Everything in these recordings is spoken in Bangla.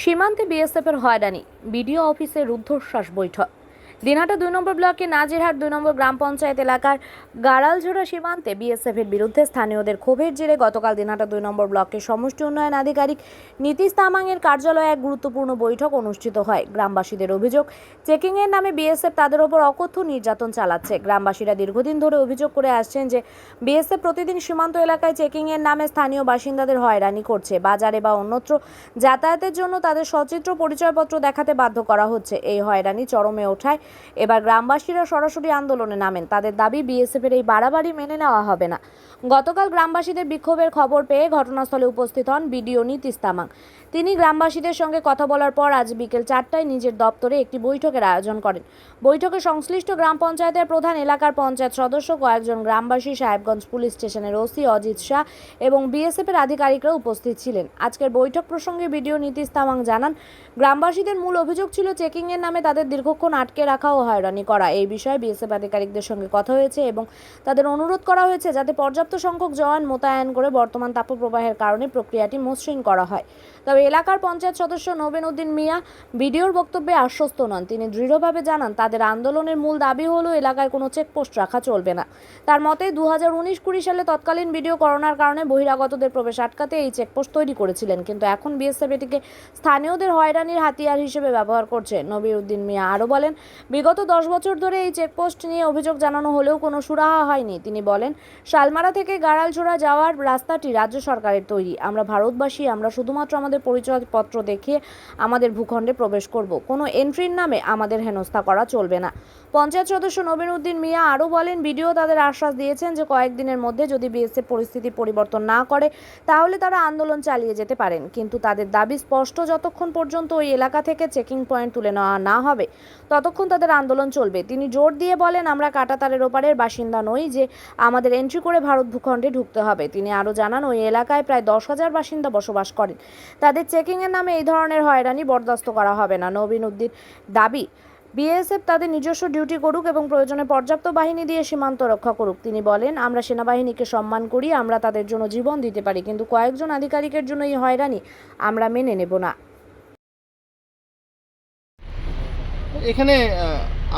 সীমান্তে বিএসএফের হয়রানি বিডিও অফিসে রুদ্ধশ্বাস বৈঠক। দিনহাটা দুই নম্বর ব্লকে নাজিরহাট দুই নম্বর গ্রাম পঞ্চায়েত এলাকার গাড়ালঝোড়া সীমান্তে বিএসএফের বিরুদ্ধে স্থানীয়দের ক্ষোভের জেরে গতকাল দিনহাটা দুই নম্বর ব্লকের সমষ্টি উন্নয়ন আধিকারিক নীতিশ তামাংয়ের কার্যালয়ে এক গুরুত্বপূর্ণ বৈঠক অনুষ্ঠিত হয়। গ্রামবাসীদের অভিযোগ, চেকিংয়ের নামে বিএসএফ তাদের ওপর অকথ্য নির্যাতন চালাচ্ছে। গ্রামবাসীরা দীর্ঘদিন ধরে অভিযোগ করে আসছেন যে বিএসএফ প্রতিদিন সীমান্ত এলাকায় চেকিংয়ের নামে স্থানীয় বাসিন্দাদের হয়রানি করছে। বাজারে বা অন্যত্র যাতায়াতের জন্য তাদের সচিত্র পরিচয়পত্র দেখাতে বাধ্য করা হচ্ছে। এই হয়রানি চরমে ওঠায় এবার গ্রামবাসীরা সরাসরি আন্দোলনে নামেন। তাদের দাবি, বিএসএফের এই বাড়াবাড়ি মেনে নেওয়া হবে না। গতকাল গ্রামবাসীদের বিক্ষোভের খবর পেয়ে ঘটনাস্থলে উপস্থিত হন বিডিও নীতিশ তামাং। তিনি গ্রামবাসীদের সঙ্গে কথা বলার পর আজ বিকেল চারটায় নিজের দপ্তরে একটি বৈঠকের আয়োজন করেন। বৈঠকে সংশ্লিষ্ট গ্রাম পঞ্চায়েতের প্রধান এলাকার পঞ্চায়েত সদস্য, কয়েকজন গ্রামবাসী, সাহেবগঞ্জ পুলিশ স্টেশনের ওসি অজিত শাহ এবং বিএসএফের আধিকারিকরা উপস্থিত ছিলেন। আজকের বৈঠক প্রসঙ্গে বিডিও নীতিশ তামাং জানান, গ্রামবাসীদের মূল অভিযোগ ছিল চেকিংয়ের নামে তাদের দীর্ঘক্ষণ আটকে রাখা ও হয়রানি করা। এই বিষয়ে বিএসএফ আধিকারিকদের সঙ্গে কথা হয়েছে এবং তাদের অনুরোধ করা হয়েছে যাতে পর্যাপ্ত সংখ্যক জওয়ান মোতায়েন করে বর্তমান তাপপ্রবাহের কারণে প্রক্রিয়াটি মসৃণ করা হয়। তবে এলাকার পঞ্চায়েত সদস্য নবেন উদ্দিন মিয়া ভিডিওর বক্তব্যে আশ্বস্ত নন। তিনি দৃঢ়ভাবে জানান, তাদের আন্দোলনের মূল দাবি হলো এলাকায় কোনো চেকপোস্ট রাখা চলবে না। তার মতে দু হাজার উনিশ কুড়ি সালে তৎকালীন ভিডিও করোনার কারণে বহিরাগতদের প্রবেশ আটকাতে এই চেকপোস্ট তৈরি করেছিলেন। কিন্তু এখন বিএসএফ এটিকে স্থানীয়দের হয়রানির হাতিয়ার হিসেবে ব্যবহার করছে। নবির উদ্দিন মিয়া আরও বলেন, বিগত দশ বছর ধরে এই চেকপোস্ট নিয়ে অভিযোগ জানানো হলেও কোনো সুরাহা হয়নি। তিনি বলেন, শালমারা থেকে গাড়ালছোড়া যাওয়ার রাস্তাটি রাজ্য সরকারের তৈরি। আমরা ভারতবাসী, আমরা শুধুমাত্র আমাদের পরিচয়পত্র দেখিয়ে আমাদের ভূখণ্ডে প্রবেশ করব। কোনো এন্ট্রির নামে আমাদের হেনস্থা করা চলবে না। পঞ্চায়েত সদস্য নবীন উদ্দিন মিয়া আরও বলেন, বিডিও তাদের আশ্বাস দিয়েছেন যে কয়েকদিনের মধ্যে যদি বিএসএফ পরিস্থিতি পরিবর্তন না করে, তাহলে তারা আন্দোলন চালিয়ে যেতে পারেন। কিন্তু তাদের দাবি স্পষ্ট, যতক্ষণ পর্যন্ত ওই এলাকা থেকে চেকিং পয়েন্ট তুলে নেওয়া না হবে, ততক্ষণ তাদের আন্দোলন চলবে। তিনি জোর দিয়ে বলেন, আমরা কাটাতারের ওপারের বাসিন্দা নই যে আমাদের এন্ট্রি করে ভারত ভূখণ্ডে ঢুকতে হবে। তিনি আরও জানান, ওই এলাকায় প্রায় দশ হাজার বাসিন্দা বসবাস করেন। তাদের চেকিংয়ের নামে এই ধরনের হয়রানি বরদাস্ত করা হবে না। নবীন উদ্দিন দাবি, বিএসএফ তাদের নিজস্ব ডিউটি করুক এবং প্রয়োজনে পর্যাপ্ত বাহিনী দিয়ে সীমান্ত রক্ষা করুক। তিনি বলেন, আমরা সেনাবাহিনীকে সম্মান করি, আমরা তাদের জন্য জীবন দিতে পারি, কিন্তু কয়েকজন আধিকারিকের জন্য এই হয়রানি আমরা মেনে নেব না। এখানে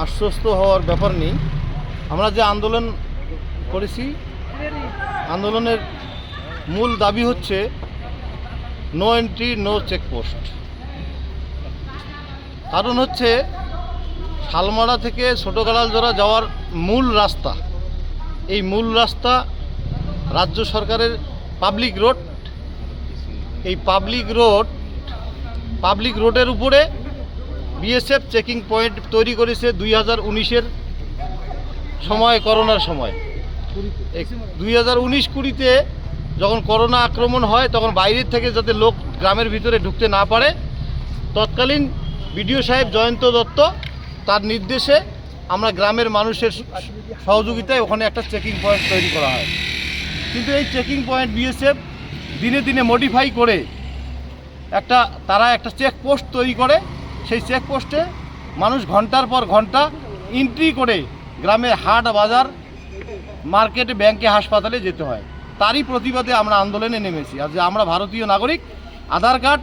আশ্বস্ত হওয়ার ব্যাপার নেই। আমরা যে আন্দোলন করেছি, আন্দোলনের মূল দাবি হচ্ছে নো এন্ট্রি নো চেকপোস্ট কারণ হচ্ছে, শালমারা থেকে ছোটোগালালজোড়া যাওয়ার মূল রাস্তা। এই মূল রাস্তা রাজ্য সরকারের পাবলিক রোড এই পাবলিক রোড পাবলিক রোডের উপরে বিএসএফ চেকিং পয়েন্ট তৈরি করেছে দুই হাজার উনিশের সময়, করোনার সময়। দুই হাজার উনিশ কুড়িতে যখন করোনা আক্রমণ হয়, তখন বাইরের থেকে যাতে লোক গ্রামের ভিতরে ঢুকতে না পারে, তৎকালীন বিডিও সাহেব জয়ন্ত দত্ত তার নির্দেশে আমরা গ্রামের মানুষের সহযোগিতায় ওখানে একটা চেকিং পয়েন্ট তৈরি করা হয়। কিন্তু এই চেকিং পয়েন্ট বিএসএফ দিনে দিনে মডিফাই করে একটা, তারা একটা চেকপোস্ট তৈরি করে। সেই চেকপোস্টে মানুষ ঘণ্টার পর ঘণ্টা এন্ট্রি করে গ্রামের হাট, বাজার মার্কেটে ব্যাংকে হাসপাতালে যেতে হয়। তারই প্রতিবাদে আমরা আন্দোলনে নেমেছি। আর যে আমরা ভারতীয় নাগরিক, Aadhaar card,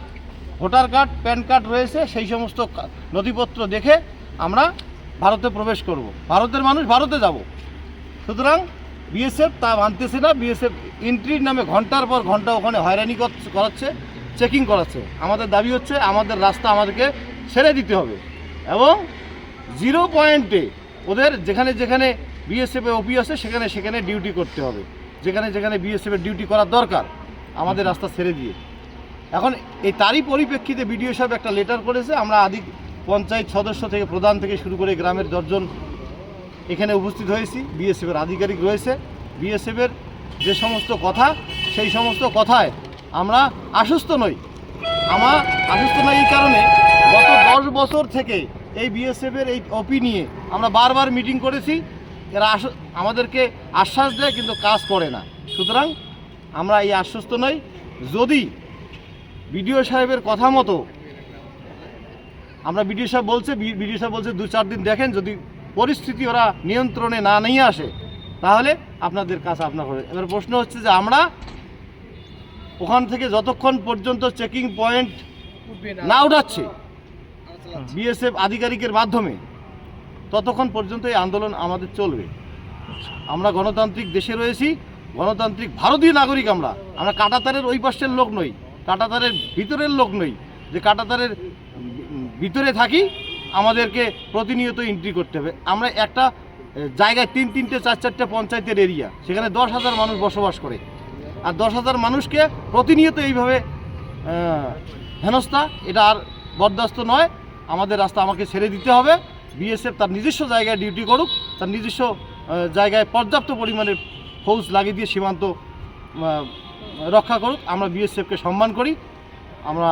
voter card, PAN card রয়েছে, সেই সমস্ত নথিপত্র দেখে আমরা ভারতে প্রবেশ করব। ভারতের মানুষ ভারতে যাব। সুতরাং বিএসএফ তা মানতেছে না। বিএসএফ এন্ট্রির নামে ঘণ্টার পর ঘণ্টা ওখানে হয়রানি করাচ্ছে চেকিং করাচ্ছে। আমাদের দাবি হচ্ছে, আমাদের রাস্তা আমাদেরকে ছেড়ে দিতে হবে। এবং জিরো পয়েন্টে ওদের যেখানে যেখানে বিএসএফ ওপি আছে, সেখানে সেখানে ডিউটি করতে হবে। যেখানে যেখানে বিএসএফের ডিউটি করা দরকার, আমাদের রাস্তা ছেড়ে দিয়ে। এখন এই তারই পরিপ্রেক্ষিতে বিডিও সাহেব একটা লেটার করেছে, আমরা আদি পঞ্চায়েত সদস্য থেকে প্রধান থেকে শুরু করে গ্রামের দশজন এখানে উপস্থিত হয়েছি বিএসএফের আধিকারিক রয়েছে। বিএসএফের যে সমস্ত কথা, সেই সমস্ত কথায় আমরা আশ্বস্ত নই। আমার আশ্বস্ত নই এই কারণে গত দশ বছর থেকে এই বিএসএফের এই ওপি নিয়ে আমরা বারবার মিটিং করেছি। এরা আস- আমাদেরকে আশ্বাস দেয় কিন্তু কাজ করে না। সুতরাং আমরা এই আশ্বস্ত নই। যদি বিডিও সাহেবের কথা মতো আমরা বিডিও সাহেব বলছে বিডিও সাহেব বলছে দু চার দিন দেখেন যদি পরিস্থিতি ওরা নিয়ন্ত্রণে না নিয়ে আসে তাহলে আপনাদের কাজ আপনার হবে। এবার প্রশ্ন হচ্ছে যে আমরা ওখান থেকে যতক্ষণ পর্যন্ত চেকিং পয়েন্ট না উঠাচ্ছে বিএসএফ আধিকারিকের মাধ্যমে ততক্ষণ পর্যন্ত এই আন্দোলন আমাদের চলবে। আমরা গণতান্ত্রিক দেশে রয়েছি, গণতান্ত্রিক ভারতীয় নাগরিক আমরা। আমরা কাটাতারের ওই পাশের লোক নই, কাটাতারের ভিতরের লোক নই। যে কাটাতারের ভিতরে থাকি, আমাদেরকে প্রতিনিয়ত এন্ট্রি করতে হবে। আমরা একটা জায়গায় তিন, তিনটে, চার, চারটে পঞ্চায়েতের এরিয়া সেখানে দশ হাজার মানুষ বসবাস করে। আর দশ হাজার মানুষকে প্রতিনিয়ত এইভাবে হেনস্থা, এটা আর বরদাস্ত নয়। আমাদের রাস্তা আমাকে ছেড়ে দিতে হবে। বিএসএফ তার নিজস্ব জায়গায় ডিউটি করুক, তার নিজস্ব জায়গায় পর্যাপ্ত পরিমাণে ফৌজ লাগিয়ে দিয়ে সীমান্ত রক্ষা করুক। আমরা বিএসএফকে সম্মান করি, আমরা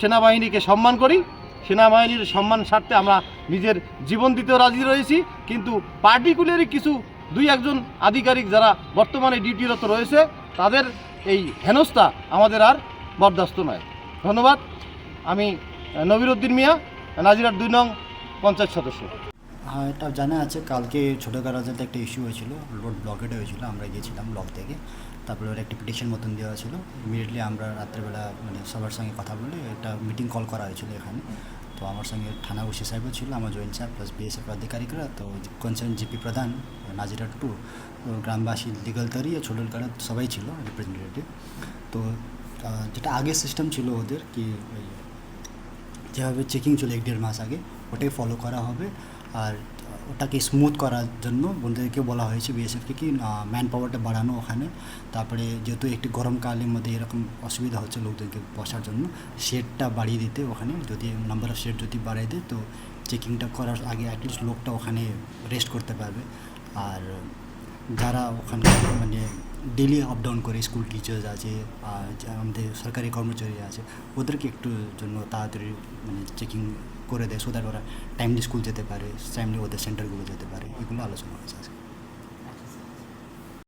সেনাবাহিনীকে সম্মান করি। সেনাবাহিনীর সম্মান স্বার্থে আমরা নিজের জীবন দিতেও রাজি রয়েছি, কিন্তু পার্টিকুলারই কিছু দুই একজন আধিকারিক যারা বর্তমানে ডিউটিরত রয়েছে, তাদের এই হেনস্থা আমাদের আর বরদাস্ত নয়। ধন্যবাদ। আমি নবিরুদ্দিন মিয়া নাজিরার দুই নং পঞ্চায়েত সদস্য। হ্যাঁ এটা জানা আছে, কালকে ছোটো গারাজেতে একটা ইস্যু হয়েছিল রোড ব্লকেড হয়েছিল, আমরা গিয়েছিলাম ব্লক থেকে। তারপরে ওর একটা পিটিশন মতন দেওয়া ছিল। ইমিডিয়েটলি আমরা রাত্রেবেলা মানে সবার সঙ্গে কথা বলে একটা মিটিং কল করা হয়েছিল এখানে। তো আমার সঙ্গে থানা ওসি সাহেবও ছিল, আমার জয়েন্ট সাহেব প্লাস বিএসএফ আধিকারিকরা। তো কনসার্ন জিপি প্রধান, নাজিরা টু গ্রামবাসী লিগাল তরি ছোটো গাড়া সবাই ছিল রিপ্রেজেন্টেটিভ তো যেটা আগের সিস্টেম ছিল ওদের, কি যেভাবে চেকিং ছিল এক দেড় মাস আগে ওটাই ফলো করা হবে। আর ওটাকে স্মুথ করার জন্য বন্ধুদেরকে বলা হয়েছে বিএসএফকে কি ম্যান পাওয়ারটা বাড়ানো ওখানে। তারপরে যেহেতু একটি গরমকালের মধ্যে এরকম অসুবিধা হচ্ছে লোকদেরকে বসার জন্য শেডটা বাড়িয়ে দিতে ওখানে। যদি নাম্বার অফ শেড যদি বাড়িয়ে দেয়, তো চেকিংটা করার আগে অ্যাটলিস্ট লোকটা ওখানে রেস্ট করতে পারবে। আর যারা ওখানে মানে ডেলি আপ ডাউন করে স্কুল টিচার্স আছে, আর আমাদের সরকারি কর্মচারী আছে, ওদেরকে একটু জন্য তাড়াতাড়ি মানে চেকিং করে দেয় সো দ্যাট ওরা টাইমলি স্কুল যেতে পারে টাইমলি ওদের সেন্টারগুলো যেতে পারে, এগুলো আলোচনা হয়েছে